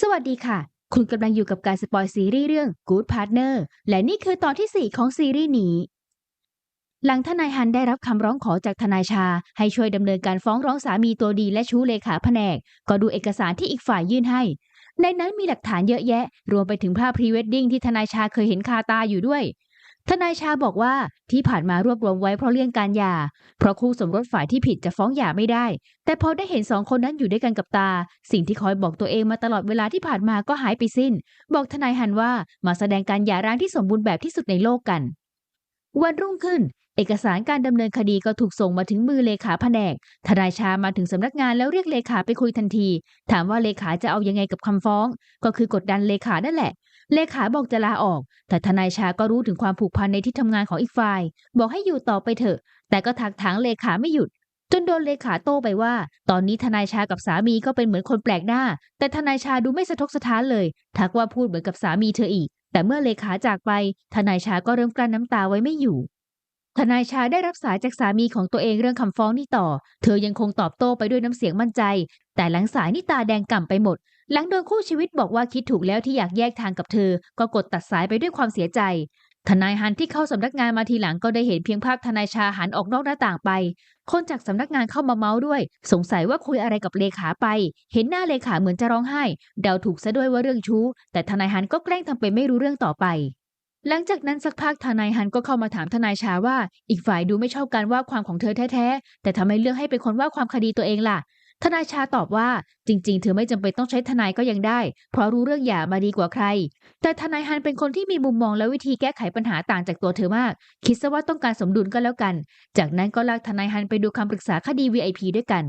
สวัสดีค่ะ คุณกำลังอยู่กับการสปอยซีรีส์เรื่อง Good Partner และนี่คือตอนที่ 4 ของซีรีส์นี้ หลังทนายฮันได้รับคำร้องขอจากทนายชา ให้ช่วยดำเนินการฟ้องร้องสามีตัวดีและชู้เลขาแผนก ก็ดูเอกสารที่อีกฝ่ายยื่นให้ ในนั้นมีหลักฐานเยอะแยะ รวมไปถึงภาพพรีเวดดิ้งที่ทนายชาเคยเห็นคาตาอยู่ด้วย ทนายชาบอกว่าที่ผ่านมารวบรวมไว้เพราะเลี่ยงการหย่า เพราะคู่สมรสฝ่ายที่ผิดจะฟ้องหย่าไม่ได้ แต่พอได้เห็นสองคนนั้นอยู่ด้วยกันกับตา สิ่งที่คอยบอกตัวเองมาตลอดเวลาที่ผ่านมาก็หายไปสิ้น บอกทนายฮันว่ามาแสดงการหย่าร้างที่สมบูรณ์แบบที่สุดในโลกกัน วันรุ่งขึ้น เอกสารการดำเนินคดีก็ถูกส่งมาถึงมือเลขาแผนก ทนายชามาถึงสำนักงานแล้วเรียกเลขาไปคุยทันที ถามว่าเลขาจะเอายังไงกับคำฟ้อง ก็คือกดดันเลขานั่นแหละ เลขาบอกจะลาออก แต่ทนายชาก็รู้ถึงความผูกพันในที่ทำงานของอีกฝ่าย บอกให้อยู่ต่อไปเถอะ แต่ก็ถักถางเลขาไม่หยุด จนโดนเลขาโต้ไปว่า ตอนนี้ทนายชากับสามีก็เป็นเหมือนคนแปลกหน้า แต่ทนายชาดูไม่สะทกสะท้านเลย ทักว่าพูดเหมือนกับสามีเธออีก แต่เมื่อเลขาจากไป ทนายชาก็เริ่มกลั้นน้ำตาไว้ไม่อยู่ทนายชาได้รับสายจากสามีของตัวเองเรื่องคำฟ้องนี่ต่อ เธอยังคงตอบโต้ไปด้วยน้ำเสียงมั่นใจ แต่หลังสายนี่ตาแดงก่ำไปหมด หลังโดนคู่ชีวิตบอกว่าคิดถูกแล้วที่อยากแยกทางกับเธอ ก็กดตัดสายไปด้วยความเสียใจ ทนายฮันที่เข้าสำนักงานมาทีหลังก็ได้เห็นเพียงภาพทนายชาหันออกนอกหน้าต่างไป คนจากสำนักงานเข้ามาเมาส์ด้วย สงสัยว่าคุยอะไรกับเลขาไป เห็นหน้าเลขาเหมือนจะร้องไห้ เดาถูกซะด้วยว่าเรื่องชู้ แต่ทนายฮันก็แกล้งทำเป็นไม่รู้เรื่องต่อไปหลังจากนั้นสักพักทนายฮันก็เข้ามาถามทนายชาว่า อีกฝ่ายดูไม่ชอบการว่าความของเธอแท้ๆ แต่ทำไมเลือกให้เป็นคนว่าความคดีตัวเองล่ะ ทนายชาตอบว่าจริง ๆ เธอไม่จำเป็นต้องใช้ทนายก็ยังได้ เพราะรู้เรื่องหย่ามาดีกว่าใคร แต่ทนายฮันเป็นคนที่มีมุมมองและวิธีแก้ไขปัญหาต่างจากตัวเธอมาก คิดซะว่าต้องการสมดุลก็แล้วกัน จากนั้นก็ลากทนายฮันไปดูคำปรึกษาคดี VIP ด้วยกัน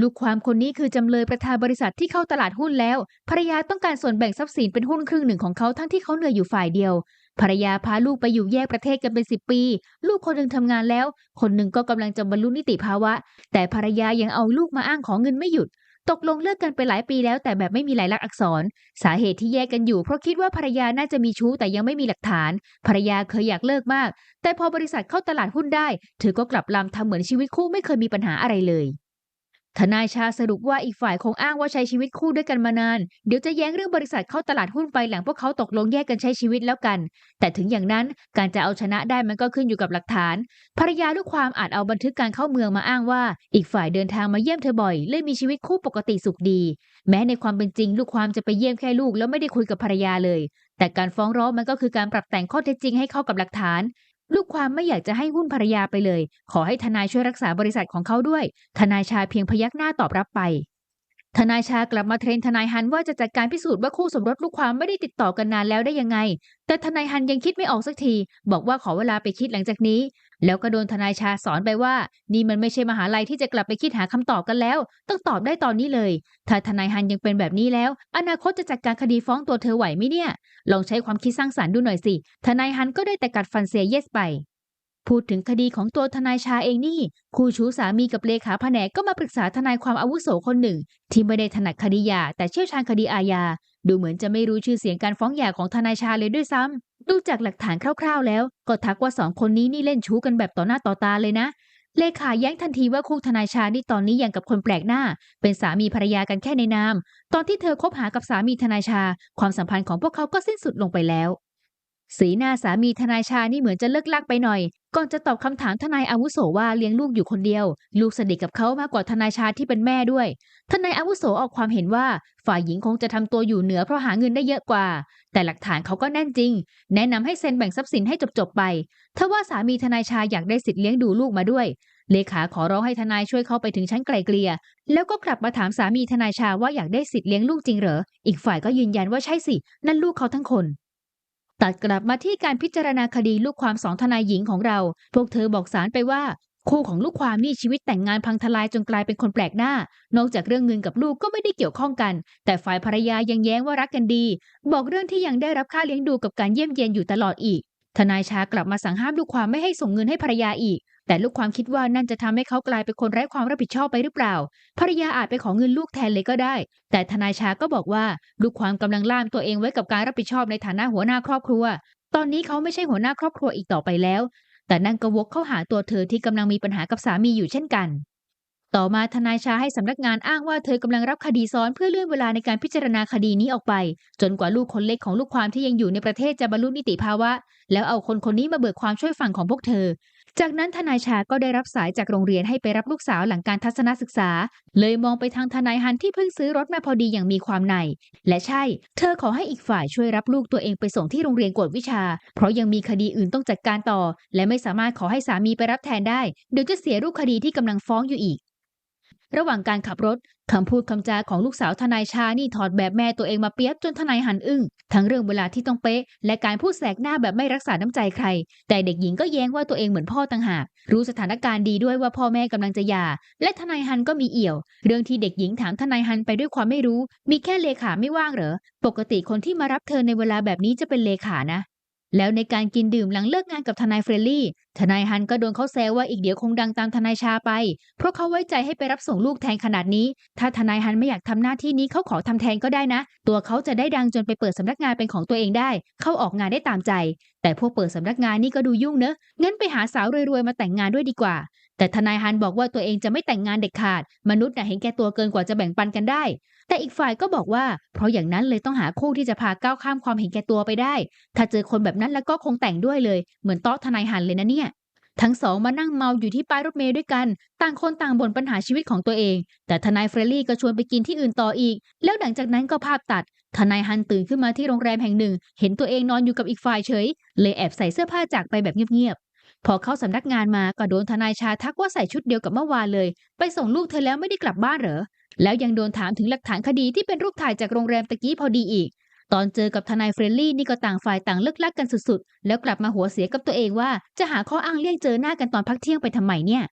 ลูกความคนนี้คือจำเลยประธานบริษัทที่เข้าตลาดหุ้นแล้วภรรยาต้องการส่วนแบ่งทรัพย์สินเป็นหุ้นครึ่งหนึ่งของเขาทั้งที่เขาเหนื่อยอยู่ฝ่ายเดียว ภรรยาพาลูกไปอยู่แยกประเทศกันเป็นสิบปี ลูกคนหนึ่งทำงานแล้ว คนหนึ่งก็กำลังจะบรรลุนิติภาวะ แต่ภรรยายังเอาลูกมาอ้างของเงินไม่หยุด ตกลงเลิกกันไปหลายปีแล้วแต่แบบไม่มีลายลักษณ์อักษร สาเหตุที่แยกกันอยู่เพราะคิดว่าภรรยาน่าจะมีชู้แต่ยังไม่มีหลักฐาน ภรรยาเคยอยากเลิกมาก แต่พอบริษัทเข้าตลาดหุ้นได้เธอก็กลับลำทำเหมือนชีวิตคู่ไม่เคยมีปัญหาอะไรเลย ทนายชาสรุปว่าอีกฝ่ายคงอ้างว่าใช้ชีวิตคู่ด้วยกันมานาน เดี๋ยวจะแย้งเรื่องบริษัทเข้าตลาดหุ้นไปหลังพวกเขาตกลงแยกกันใช้ชีวิตแล้วกัน แต่ถึงอย่างนั้นการจะเอาชนะได้มันก็ขึ้นอยู่กับหลักฐาน ภรรยาลูกความอาจเอาบันทึกการเข้าเมืองมาอ้างว่า อีกฝ่ายเดินทางมาเยี่ยมเธอบ่อยเลยมีชีวิตคู่ปกติสุขดี แม้ในความเป็นจริง ลูกความจะไปเยี่ยมแค่ลูกแล้วไม่ได้คุยกับภรรยาเลย แต่การฟ้องร้องมันก็คือการปรับแต่งข้อเท็จจริงให้เข้ากับหลักฐาน ลูกความไม่อยากจะให้หุ้นภรรยาไปเลย ขอให้ทนายช่วยรักษาบริษัทของเขาด้วย ทนายชาเพียงพยักหน้าตอบรับไป ทนายชากลับมาเทรนทนายฮันว่าจะจัดการพิสูจน์ว่าคู่สมรสลูกความไม่ได้ติดต่อกันนานแล้วได้ยังไง แต่ทนายฮันยังคิดไม่ออกสักที บอกว่าขอเวลาไปคิดหลังจากนี้ แล้วก็โดนทนายชาสอนไปว่า นี่มันไม่ใช่มหาลัยที่จะกลับไปคิดหาคำตอบกันแล้ว ต้องตอบได้ตอนนี้เลย ถ้าทนายฮันยังเป็นแบบนี้แล้ว อนาคตจะจัดการคดีฟ้องตัวเธอไหวไหมเนี่ย ลองใช้ความคิดสร้างสรรค์ดูหน่อยสิ ทนายฮันก็ได้แต่กัดฟันเซเยสไป พูดถึงคดีของตัวทนายชาเองนี่ คู่ชู้สามีกับเลขาแผนกก็มาปรึกษาทนายความอาวุโสคนหนึ่ง ที่ไม่ได้ถนัดคดียาแต่เชี่ยวชาญคดีอาญาดูเหมือนจะไม่รู้ชื่อเสียงการฟ้องหย่าของทนายชาเลยด้วยซ้ำ ดูจากหลักฐานคร่าวๆแล้ว ก็ทักว่าสองคนนี้นี่เล่นชู้กันแบบต่อหน้าต่อตาเลยนะ เลขาแย้งทันทีว่าคู่ทนายชานี่ตอนนี้ยังกับคนแปลกหน้า เป็นสามีภรรยากันแค่ในนาม ตอนที่เธอคบหากับสามีทนายชา ความสัมพันธ์ของพวกเขาก็สิ้นสุดลงไปแล้ว สีหน้าสามีทนายชานี่เหมือนจะเลิกลักไปหน่อย ก่อนจะตอบคำถามทนายอาวุโสว่าเลี้ยงลูกอยู่คนเดียว ลูกสนิทกับเขามากกว่าทนายชาที่เป็นแม่ด้วย ทนายอาวุโสออกความเห็นว่า ฝ่ายหญิงคงจะทำตัวอยู่เหนือเพราะหาเงินได้เยอะกว่า แต่หลักฐานเขาก็แน่นจริง แนะนำให้เซ็นแบ่งทรัพย์สินให้จบๆไปทว่าสามีทนายชาอยากได้สิทธิ์เลี้ยงดูลูกมาด้วย เลขาขอร้องให้ทนายช่วยเข้าไปถึงชั้นไกลเกลี่ยแล้วก็กลับมาถามสามีทนายชาว่าอยากได้สิทธิ์เลี้ยงลูกจริงเหรออีกฝ่ายก็ยืนยันว่าใช่สิ นั่นลูกเขาทั้งคน ตัดกลับมาที่การพิจารณาคดีลูกความสองทนายหญิงของเรา พวกเธอบอกศาลไปว่าคู่ของลูกความนี่ชีวิตแต่งงานพังทลายจนกลายเป็นคนแปลกหน้า นอกจากเรื่องเงินกับลูกก็ไม่ได้เกี่ยวข้องกัน แต่ฝ่ายภรรยายังแย้งว่ารักกันดี บอกเรื่องที่ยังได้รับค่าเลี้ยงดูกับการเยี่ยมเยียนอยู่ตลอดอีก ทนายชากลับมาสั่งห้ามลูกความไม่ให้ส่งเงินให้ภรรยาอีก แต่ลูกความคิดว่านั่นจะทำให้เขากลายเป็นคนไร้ความรับผิดชอบไปหรือเปล่า ภรรยาอาจไปขอเงินลูกแทนเลยก็ได้ แต่ทนายชาก็บอกว่าลูกความกำลังล่ามตัวเองไว้กับการรับผิดชอบในฐานะหัวหน้าครอบครัว ตอนนี้เขาไม่ใช่หัวหน้าครอบครัวอีกต่อไปแล้ว แต่นั่นก็วกเข้าหาตัวเธอที่กำลังมีปัญหากับสามีอยู่เช่นกัน ต่อมาทนายชาให้สำนักงานอ้างว่าเธอกำลังรับคดีซ้อนเพื่อเลื่อนเวลาในการพิจารณาคดีนี้ออกไป จนกว่าลูกคนเล็กของลูกความที่ยังอยู่ในประเทศจะบรรลุนิติภาวะ แล้วเอาคนคนนี้มาเบิกความช่วยฝั่งของพวกเธอ จากนั้นทนายชาก็ได้รับสายจากโรงเรียนให้ไปรับลูกสาวหลังการทัศนศึกษา เลยมองไปทางทนายฮันที่เพิ่งซื้อรถมาพอดีอย่างมีความใน และใช่ เธอขอให้อีกฝ่ายช่วยรับลูกตัวเองไปส่งที่โรงเรียนกวดวิชา เพราะยังมีคดีอื่นต้องจัดการต่อ และไม่สามารถขอให้สามีไปรับแทนได้ เดี๋ยวจะเสียรูปคดีที่กำลังฟ้องอยู่อีก ระหว่างการขับรถคำพูดคำจาของลูกสาวทนายชานี่ถอดแบบแม่ตัวเองมาเปียบจนทนายหันอึ้งทั้งเรื่องเวลาที่ต้องเป๊ะ และการพูดแสกหน้าแบบไม่รักษาน้ำใจใคร แต่เด็กหญิงก็แย้งว่าตัวเองเหมือนพ่อต่างหาก รู้สถานการณ์ดีด้วยว่าพ่อแม่กำลังจะหย่า และทนายฮันก็มีเอี่ยว เรื่องที่เด็กหญิงถามทนายฮันไปด้วยความไม่รู้ มีแค่เลขาไม่ว่างเหรอปกติคนที่มารับเธอในเวลาแบบนี้จะเป็นเลขานะ แล้วในการกินดื่มหลังเลิกงานกับทนายเฟรนลี่ ทนายฮันก็โดนเขาแซวว่าอีกเดี๋ยวคงดังตามทนายชาไป เพราะเขาไว้ใจให้ไปรับส่งลูกแทนขนาดนี้ ถ้าทนายฮันไม่อยากทำหน้าที่นี้เขาขอทำแทนก็ได้นะ ตัวเขาจะได้ดังจนไปเปิดสำนักงานเป็นของตัวเองได้ เข้าออกงานได้ตามใจ แต่พวกเปิดสำนักงานนี่ก็ดูยุ่งเนอะ งั้นไปหาสาวรวยๆมาแต่งงานด้วยดีกว่า แต่ทนายฮันบอกว่าตัวเองจะไม่แต่งงานเด็ดขาด มนุษย์น่ะเห็นแก่ตัวเกินกว่าจะแบ่งปันกันได้ แต่อีกฝ่ายก็บอกว่า เพราะอย่างนั้นเลยต้องหาคู่ที่จะพาก้าวข้ามความเห็นแก่ตัวไปได้ ถ้าเจอคนแบบนั้นแล้วก็คงแต่งด้วยเลย เหมือนโต๊ะทนายฮันเลยนะเนี่ยทั้งสองมานั่งเมาอยู่ที่ป้ายรถเมล์ด้วยกัน ต่างคนต่างบ่นปัญหาชีวิตของตัวเอง แต่ทนายเฟรลี่ก็ชวนไปกินที่อื่นต่ออีก แล้วหลังจากนั้นก็ภาพตัด ทนายฮันตื่นขึ้นมาที่โรงแรมแห่งหนึ่ง เห็นตัวเองนอนอยู่กับอีกฝ่ายเฉย เลยแอบใส่เสื้อผ้าจากไปแบบเงียบๆ พอเข้าสำนักงานมาก็โดนทนายชาทักว่าใส่ชุดเดียวกับเมื่อวานเลย ไปส่งลูกเธอแล้วไม่ได้กลับบ้านเหรอ แล้วยังโดนถามถึงหลักฐานคดีที่เป็นรูปถ่ายจากโรงแรมตะกี้พอดีอีก ตอนเจอกับทนายเฟรนลี่นี่ก็ต่างฝ่ายต่างเลิกลักกันสุดๆ แล้วกลับมาหัวเสียกับตัวเองว่า จะหาข้ออ้างเลี่ยงเจอหน้ากันตอนพักเที่ยงไปทำไมเนี่ย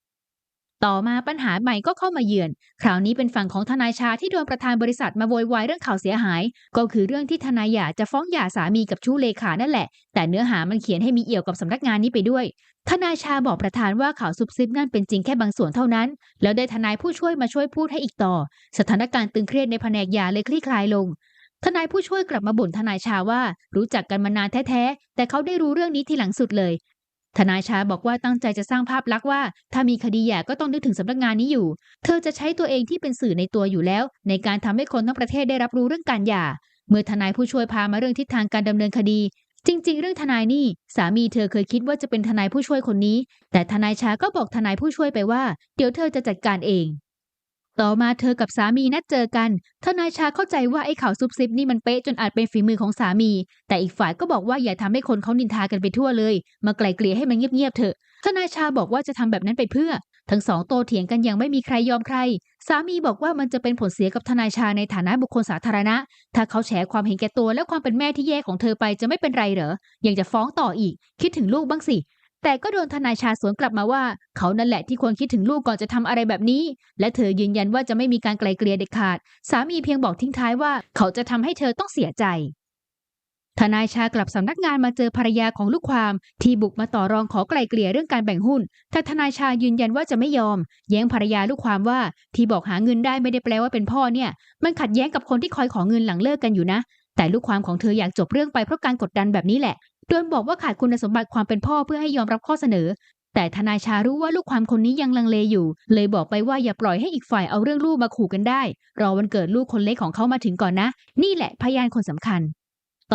ต่อมาปัญหาใหม่ก็เข้ามาเยือน คราวนี้เป็นฝั่งของทนายชาที่โดนประธานบริษัทมาโวยวายเรื่องข่าวเสียหาย ก็คือเรื่องที่ทนายหย่าจะฟ้องหย่าสามีกับชู้เลขานั่นแหละ แต่เนื้อหามันเขียนให้มีเอี่ยวกับสำนักงานนี้ไปด้วย ทนายชาบอกประธานว่าข่าวซุบซิบนั่นเป็นจริงแค่บางส่วนเท่านั้น แล้วได้ทนายผู้ช่วยมาช่วยพูดให้อีกต่อ สถานการณ์ตึงเครียดในแผนกหย่าเลยคลี่คลายลงทนายผู้ช่วยกลับมาบ่นทนายชาว่า รู้จักกันมานานแท้ๆ แต่เขาได้รู้เรื่องนี้ทีหลังสุดเลย ทนายชาบอกว่าตั้งใจจะสร้างภาพลักษณ์ว่า ถ้ามีคดีหย่าก็ต้องนึกถึงสำนักงานนี้อยู่ เธอจะใช้ตัวเองที่เป็นสื่อในตัวอยู่แล้ว ในการทำให้คนทั้งประเทศได้รับรู้เรื่องการหย่า เมื่อทนายผู้ช่วยพามาเรื่องทิศทางการดำเนินคดี จริง ๆ เรื่องทนายนี่ สามีเธอเคยคิดว่าจะเป็นทนายผู้ช่วยคนนี้ แต่ทนายชาก็บอกทนายผู้ช่วยไปว่า เดี๋ยวเธอจะจัดการเอง ต่อมาเธอกับสามีนัดเจอกันทนายชาเข้าใจว่าไอ้ข่าวซุบซิบนี่มันเป๊ะจนอาจเป็นฝีมือของสามี แต่อีกฝ่ายก็บอกว่าอย่าทำให้คนเขานินทากันไปทั่วเลย มาไกลเกลี่ยให้มันเงียบๆเถอะ ทนายชาบอกว่าจะทำแบบนั้นไปเพื่อ ทั้งสองโตเถียงกันอย่างไม่มีใครยอมใคร สามีบอกว่ามันจะเป็นผลเสียกับทนายชาในฐานะบุคคลสาธารณะ ถ้าเขาแฉความเห็นแก่ตัวและความเป็นแม่ที่แย่ของเธอไปจะไม่เป็นไรเหรอยังจะฟ้องต่ออีก คิดถึงลูกบ้างสิ แต่ก็โดนทนายชาสวนกลับมาว่า เขานั่นแหละที่ควรคิดถึงลูกก่อนจะทำอะไรแบบนี้ และเธอยืนยันว่าจะไม่มีการไกลเกลี่ยเด็ดขาด สามีเพียงบอกทิ้งท้ายว่า เขาจะทำให้เธอต้องเสียใจ ทนายชากลับสำนักงานมาเจอภรรยาของลูกความที่บุกมาต่อรองขอไกลเกลี่ยเรื่องการแบ่งหุ้น แต่ทนายชายืนยันว่าจะไม่ยอม แย้งภรรยาลูกความว่าที่บอกหาเงินได้ไม่ได้แปลว่าเป็นพ่อเนี่ย มันขัดแย้งกับคนที่คอยขอเงินหลังเลิกกันอยู่นะแต่ลูกความของเธออยากจบเรื่องไปเพราะการกดดันแบบนี้แหละ โดนบอกว่าขาดคุณสมบัติความเป็นพ่อเพื่อให้ยอมรับข้อเสนอ แต่ทนายชารู้ว่าลูกความคนนี้ยังลังเลอยู่ เลยบอกไปว่าอย่าปล่อยให้อีกฝ่ายเอาเรื่องลูกมาขู่กันได้ รอวันเกิดลูกคนเล็กของเขามาถึงก่อนนะ นี่แหละพยานคนสำคัญ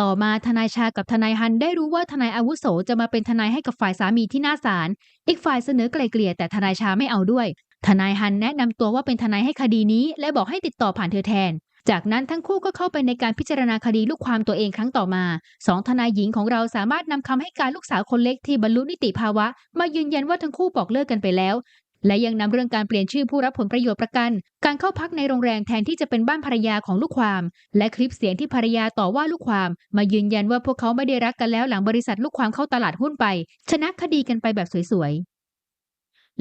ต่อมาทนายชากับทนายฮันได้รู้ว่าทนายอาวุโสจะมาเป็นทนายให้กับฝ่ายสามีที่หน้าศาล อีกฝ่ายเสนอไกลเกลี่ยแต่ทนายชาไม่เอาด้วย ทนายฮันแนะนำตัวว่าเป็นทนายให้คดีนี้ และบอกให้ติดต่อผ่านเธอแทน จากนั้นทั้งคู่ก็เข้าไปในการพิจารณาคดีลูกความตัวเองครั้งต่อมาสองทนายหญิงของเราสามารถนำคำให้การลูกสาวคนเล็กที่บรรลุนิติภาวะ มายืนยันว่าทั้งคู่บอกเลิกกันไปแล้ว และยังนำเรื่องการเปลี่ยนชื่อผู้รับผลประโยชน์ประกัน การเข้าพักในโรงแรมแทนที่จะเป็นบ้านภรรยาของลูกความ และคลิปเสียงที่ภรรยาต่อว่าลูกความ มายืนยันว่าพวกเขาไม่ได้รักกันแล้วหลังบริษัทลูกความเข้าตลาดหุ้นไป ชนะคดีกันไปแบบสวยๆ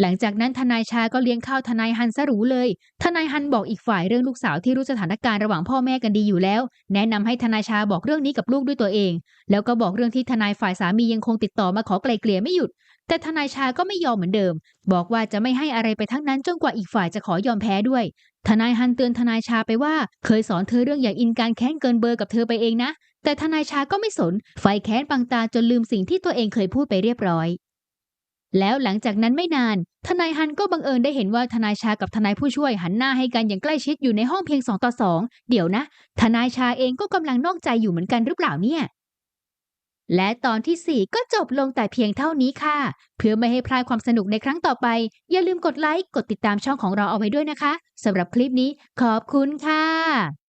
หลังจากนั้นทนายชาก็เลี้ยงข้าวทนายฮันซะหรูเลย ทนายฮันบอกอีกฝ่ายเรื่องลูกสาวที่รู้สถานการณ์ระหว่างพ่อแม่กันดีอยู่แล้ว แนะนำให้ทนายชาบอกเรื่องนี้กับลูกด้วยตัวเอง แล้วก็บอกเรื่องที่ทนายฝ่ายสามียังคงติดต่อมาขอไกลเกลี่ยไม่หยุด แต่ทนายชาก็ไม่ยอมเหมือนเดิม บอกว่าจะไม่ให้อะไรไปทั้งนั้นจนกว่าอีกฝ่ายจะขอยอมแพ้ด้วย ทนายฮันเตือนทนายชาไปว่า เคยสอนเธอเรื่องอย่าอินการแค้นเกินเบอร์กับเธอไปเองนะ แต่ทนายชาก็ไม่สน ไฟแค้นปังตาจนลืมสิ่งที่ตัวเองเคยพูดไปเรียบร้อย แล้วหลังจากนั้นไม่นาน ทนายฮันก็บังเอิญได้เห็นว่าทนายชากับทนายผู้ช่วยหันหน้าให้กันอย่างใกล้ชิดอยู่ในห้องเพียง2ต่อ2เดี๋ยวนะ ทนายชาเองก็กำลังนอกใจอยู่เหมือนกันหรือเปล่าเนี่ย และตอนทีสี่ 4 ก็จบลงแต่เพียงเท่านี้ค่ะ เพื่อไม่ให้พลาดความสนุกในครั้งต่อไป อย่าลืมกดไลค์กดติดตามช่องของเราเอาไว้ด้วยนะคะสำหรับคลิปนี้ขอบคุณค่ะ